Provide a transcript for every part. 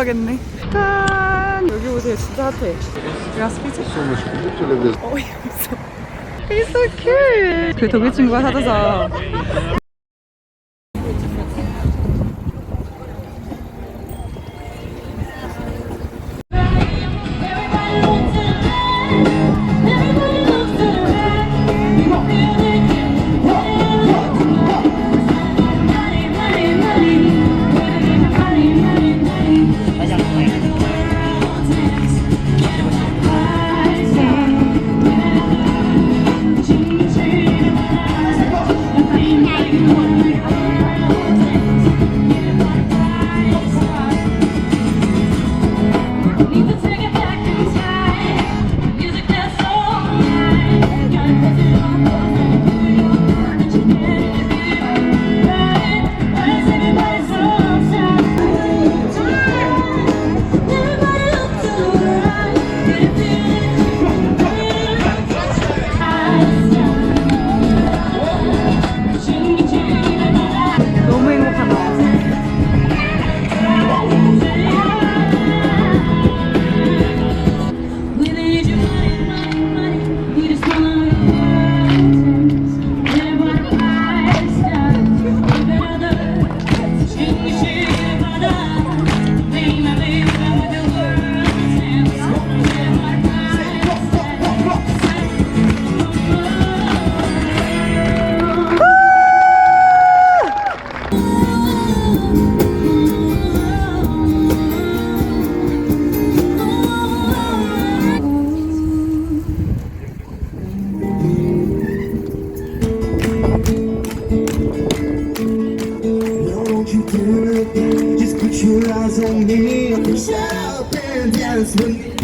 가겠네. 짠! 여기 오세요. 진짜 핫해. 야, 스피치? 어이 없어. He's so cute. 그 독일 친구가 사줘서. Your on me. Shut up and dance with me.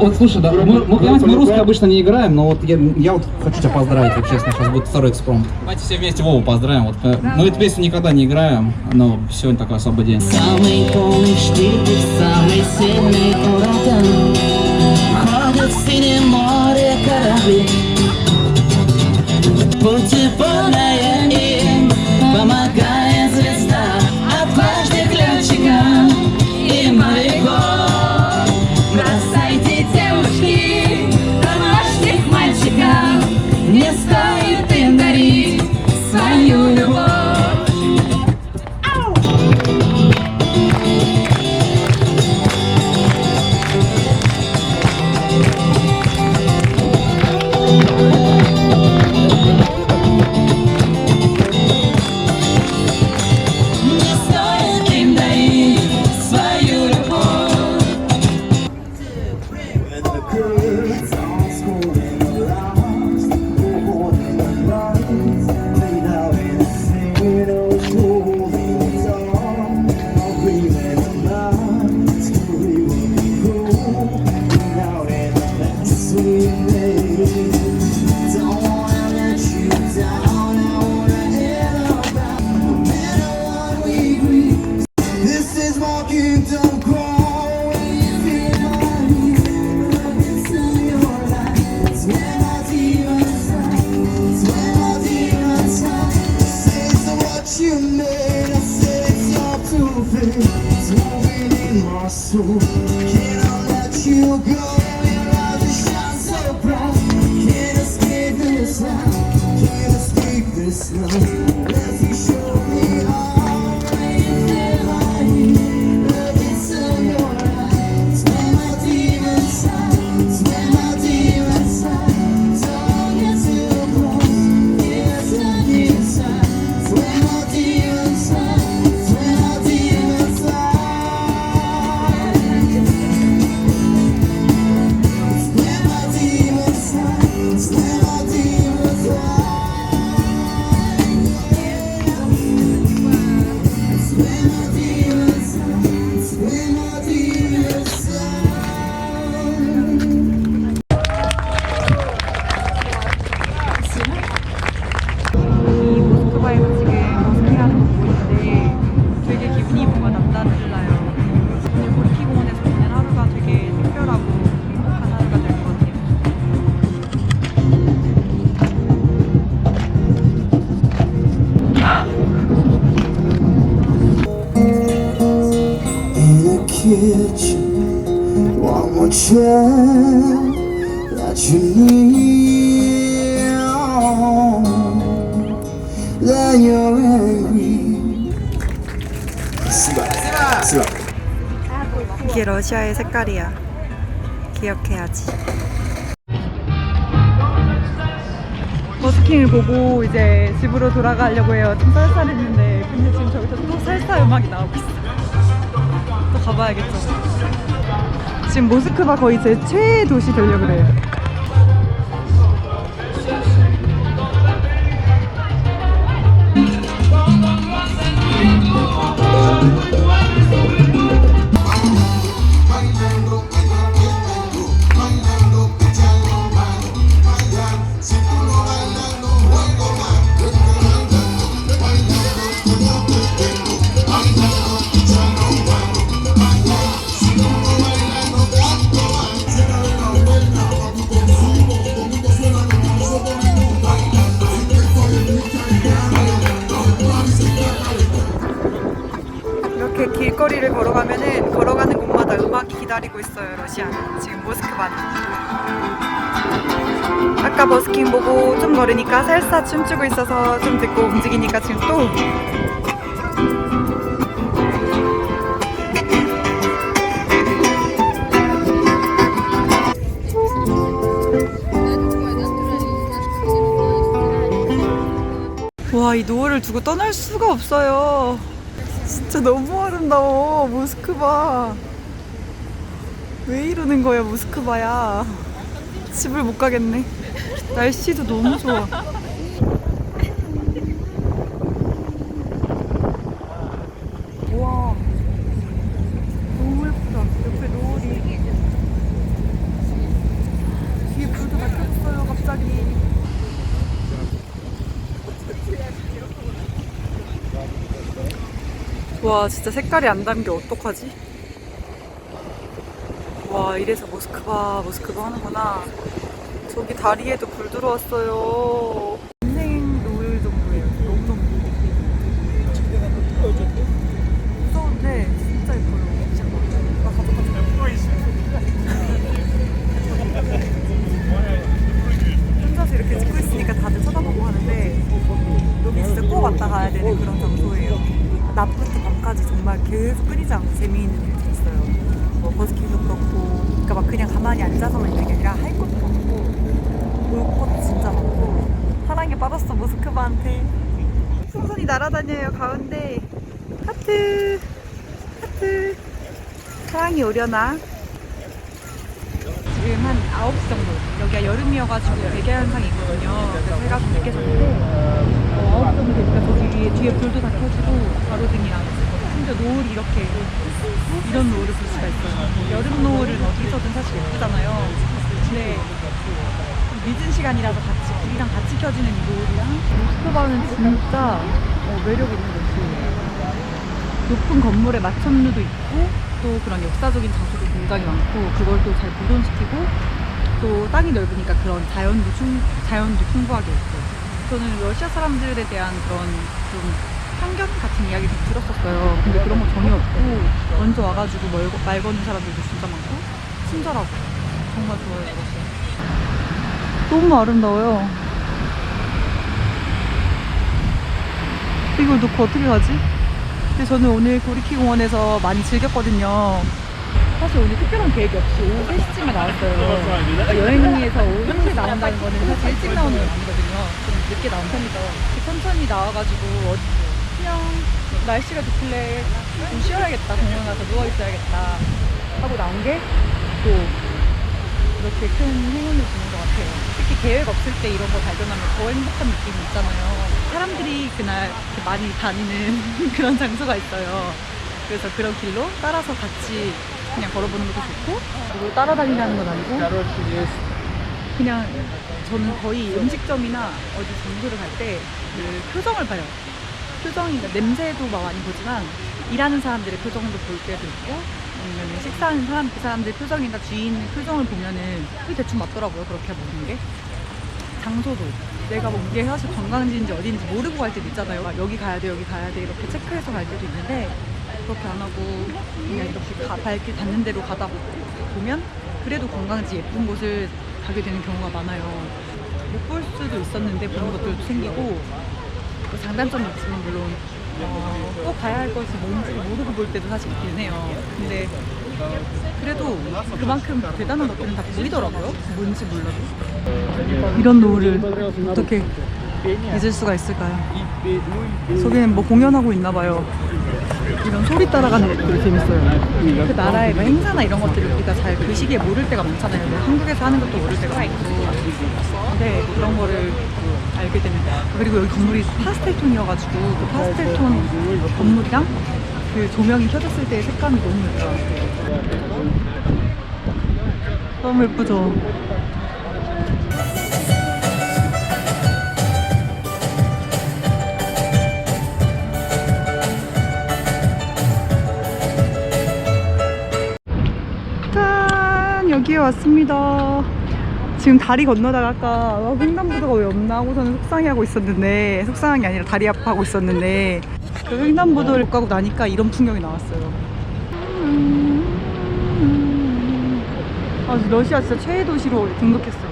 Вот слушай, да, мы, мы, понимаете, мы русские обычно не играем, но вот я, я вот хочу тебя поздравить, вот честно, сейчас будет второй экспромт. Давайте все вместе Вову поздравим. Вот, э, мы эту песню никогда не играем, но сегодня такой особый день. Самый полный штиль, самый сильный ураган Ходят в синем море корабли Пути полная Siva. 이게 러시아의 색깔이야. 기억해야지. 버스킹을 보고 이제 집으로 돌아가려고 해요. 좀 쌀쌀했는데 근데 지금 저기서 또 살사 음악이 나오고 있어. 또 가봐야겠죠. 지금 모스크바 거의 제 최애 도시 되려고 그래요. 길거리를 걸어가면은 걸어가는 곳마다 음악이 기다리고 있어요 러시아는. 지금 모스크바는. 아까 버스킹 보고 좀 걸으니까 살사 춤추고 있어서 좀 듣고 움직이니까 지금 또. 와, 이 노을을 두고 떠날 수가 없어요. 진짜 너무 아름다워, 모스크바. 왜 이러는 거야, 모스크바야. 집을 못 가겠네. 날씨도 너무 좋아. 와, 너무 예쁘다. 옆에 노을이. 뒤에 불도 다 켰어요, 갑자기. 와 진짜 색깔이 안 담겨 어떡하지? 와 이래서 모스크바 모스크바 하는구나 저기 다리에도 불 들어왔어요 인생 노을 정도예요 너무너무 무서운데 진짜 예뻐요 나 혼자서 이렇게 찍고 있으니까 다들 쳐다보고 하는데 여기 진짜 꼭 왔다 가야 되는 그런 장소예요. 낮부터 밤까지 정말 계속 끊이지 않고 재미있는 일들이 있어요. 뭐 버스킹도 그렇고, 그러니까 막 그냥 가만히 앉아서만 있는 게 아니라 할 것도 많고, 볼 것도 진짜 많고, 사랑에 빠졌어 모스크바한테. 풍선이 날아다녀요 가운데. 하트, 하트. 사랑이 오려나? 지금 한 9시 정도. 여기가 여름이어가지고 백야 현상이 있거든요. 그래서 해가 좀 늦게 졌는데, 어, 9시 정도 되니까 저기 위에, 뒤에 불도 다 켜지고, 가로등이랑, 심지어 노을이 이렇게, 이런 노을을 볼 수가 있어요. 여름 노을은 어디서든 사실 예쁘잖아요. 근데, 좀 늦은 시간이라서 같이, 불이랑 같이 켜지는 이 노을이랑, 모스크바는 진짜 어, 매력 있는 곳이에요. 높은 건물에 마천루도 있고 또 그런 역사적인 장소도 굉장히 많고 그걸 또 잘 보존시키고 또 땅이 넓으니까 그런 자연도 충, 자연도 풍부하게 있고 저는 러시아 사람들에 대한 그런 좀 편견 같은 이야기 좀 들었었어요 근데 그런 거 전혀 없고 먼저 와가지고 말, 말 거는 사람들도 진짜 많고 친절하고 정말 좋아요 러시아 너무 아름다워요 이걸 놓고 어떻게 가지? 근데 저는 오늘 고리키 공원에서 많이 즐겼거든요. 사실 오늘 특별한 계획이 없이 오후 3시쯤에 나왔어요. 그러니까 여행에서 오후 1시에 나온다는 거는 사실 일찍 나오는 건 아니거든요. 좀 늦게 나온 편이죠. 천천히 나와가지고 어- 그냥 날씨가 좋길래 좀 쉬어야겠다. 공원 가서 누워있어야겠다. 하고 나온 게 또 이렇게 큰 행운을 주는 것 같아요. 특히 계획 없을 때 이런 거 발견하면 더 행복한 느낌이 있잖아요. 사람들이 그날 많이 다니는 그런 장소가 있어요. 그래서 그런 길로 따라서 같이 그냥 걸어보는 것도 좋고, 그리고 따라다니라는 건 아니고, 그냥 저는 거의 음식점이나 어디 장소를 갈 때 그 표정을 봐요. 표정이, 그러니까 냄새도 막 많이 보지만, 일하는 사람들의 표정도 볼 때도 있고, 아니면 식사하는 사람, 그 사람들 표정이나 주인의 표정을 보면은 그게 대충 맞더라고요. 그렇게 보는 게. 장소도 내가 뭐 이게 사실 관광지인지 어디인지 모르고 갈 때도 있잖아요. 막 여기 가야 돼, 여기 가야 돼 이렇게 체크해서 갈 때도 있는데 그렇게 안 하고 그냥 이렇게 가, 발길 닿는 대로 가다 보면 그래도 관광지 예쁜 곳을 가게 되는 경우가 많아요. 못 볼 수도 있었는데 보는 것들도 생기고 또 장단점이 있지만 물론 어, 꼭 가야 할 것이 뭔지 모르고 볼 때도 사실 있긴 해요. 근데 그래도 그만큼 대단한 것들은 다 보이더라고요. 뭔지 몰라도. 이런 노을을 어떻게 잊을 수가 있을까요? 저기는 뭐 공연하고 있나 봐요. 이런 소리 따라가는 것들이 재밌어요. 그 나라의 뭐 행사나 이런 것들을 우리가 잘 그 시기에 모를 때가 많잖아요. 근데 한국에서 하는 것도 모를 때가 있고. 근데 그런 거를 알게 됩니다. 그리고 여기 건물이 파스텔 톤이어가지고 그 파스텔 톤 건물이랑 그 조명이 켜졌을 때의 색감이 너무 예뻐요. 너무 예쁘죠? 왔습니다. 지금 다리 건너다가 아까 아, 횡단보도가 왜 없나 하고서는 속상해하고 있었는데 속상한 게 아니라 다리 아파하고 있었는데 그 횡단보도를 가고 나니까 이런 풍경이 나왔어요. 아, 러시아 진짜 최애 도시로 등극했어요.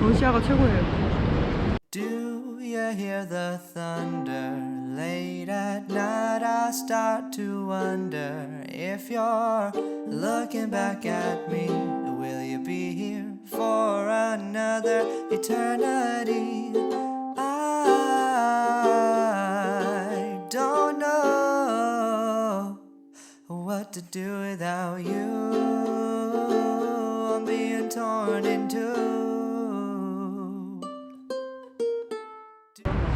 러시아가 최고예요. Do you hear the thunder? Late at night, I start to wonder if you're looking back at me. Will you be here for another eternity? I don't know what to do without you. I'm being torn in two.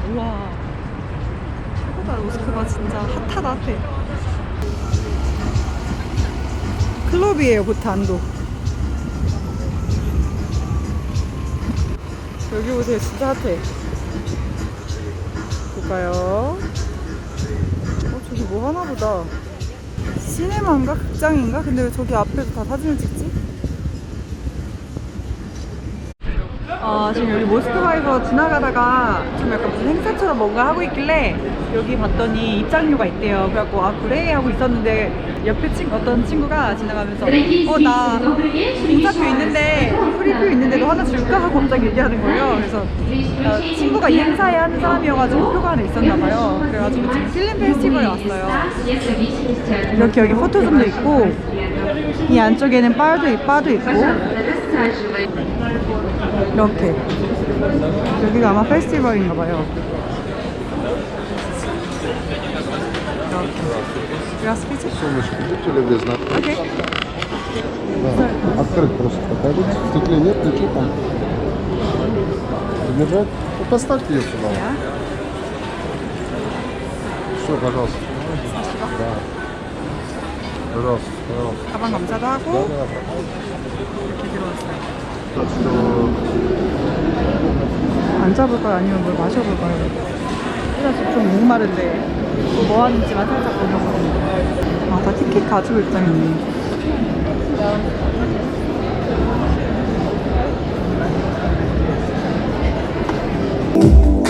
우와 최고다 모스크바 진짜 핫하다 핫해 클럽이에요 보탄도 여기 보세요. 진짜 핫해. 볼까요? 어 저기 뭐 하나 보다. 시네마인가? 극장인가? 근데 왜 저기 앞에서 다 사진을 찍지? 아, 지금 여기 모스크바에서 지나가다가 좀 약간 무슨 행사처럼 뭔가 하고 있길래 여기 봤더니 입장료가 있대요. 그래갖고 아 그래 하고 있었는데 옆에 친 어떤 친구가 지나가면서 어나 공짜표 있는데 프리표 있는데도 하나 줄까 하고 갑자기 얘기하는 거예요. 그래서 어, 친구가 이 행사에 하는 사람이어가지고 표가 하나 있었나 봐요. 그래가지고 지금 필름 페스티벌에 왔어요. 이렇게 여기 포토존도 있고 이 안쪽에는 바도 있- 바도 있고 이렇게 여기가 아마 페스티벌인가 봐요 이렇게 Здравствуйте. Солнышко, будьте любезны. Окей. Да, открыть просто покажите. В стекле нет, ничего там. Держать? Ну, поставьте ее сюда. 야, Все, пожалуйста. Да. Пожалуйста, пожалуйста. 가방 감사도 Да, 하고 да, 이렇게 들어왔어요. 앉아볼까요? 아니면 뭘 마셔볼까요? 그래서 좀 목마른데 뭐 하는지만 살짝 보려고. 아, 다 티켓 가지고 입장했네. Thank you.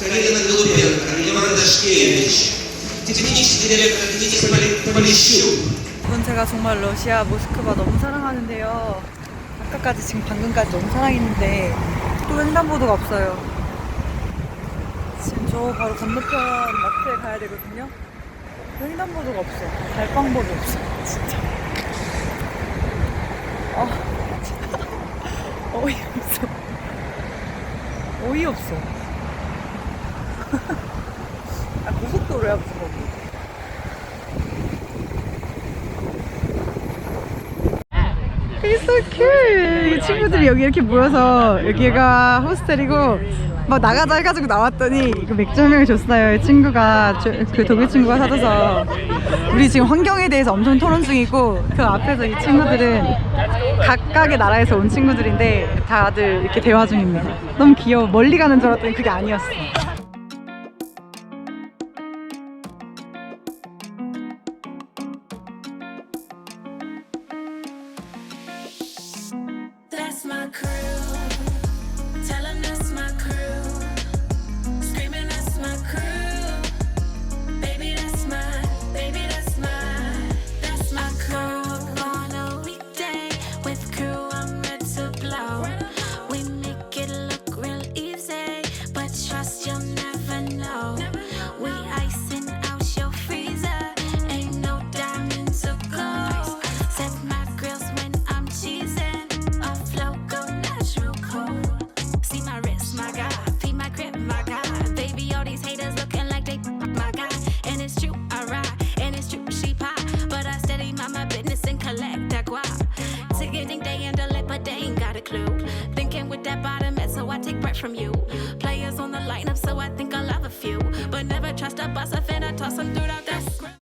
Karolina Golubienka, Jolanda Szkiewicz, dziewczyniczki dyrektor Dzieci Polisiuk. 이건 제가 정말 러시아 모스크바 너무 사랑하는데요. 아까까지 지금 방금까지 너무 사랑했는데 또 횡단보도가 없어요. 지금 저 바로 건너편 마트에 가야 되거든요. 횡단보도가 없어요. 갈 방법이 없어요. 진짜. 아, 진짜. 어이없어. 어이없어. 아, 고속도로야, 무슨. 이 친구들이 여기 이렇게 모여서 여기가 호스텔이고 막 나가자 해가지고 나왔더니 이거 맥주 한 명을 줬어요. 이 친구가 저- 그 독일 친구가 사줘서 우리 지금 환경에 대해서 엄청 토론 중이고 그 앞에서 이 친구들은 각각의 나라에서 온 친구들인데 다들 이렇게 대화 중입니다. 너무 귀여워. 멀리 가는 줄 알았더니 그게 아니었어. That's my crew.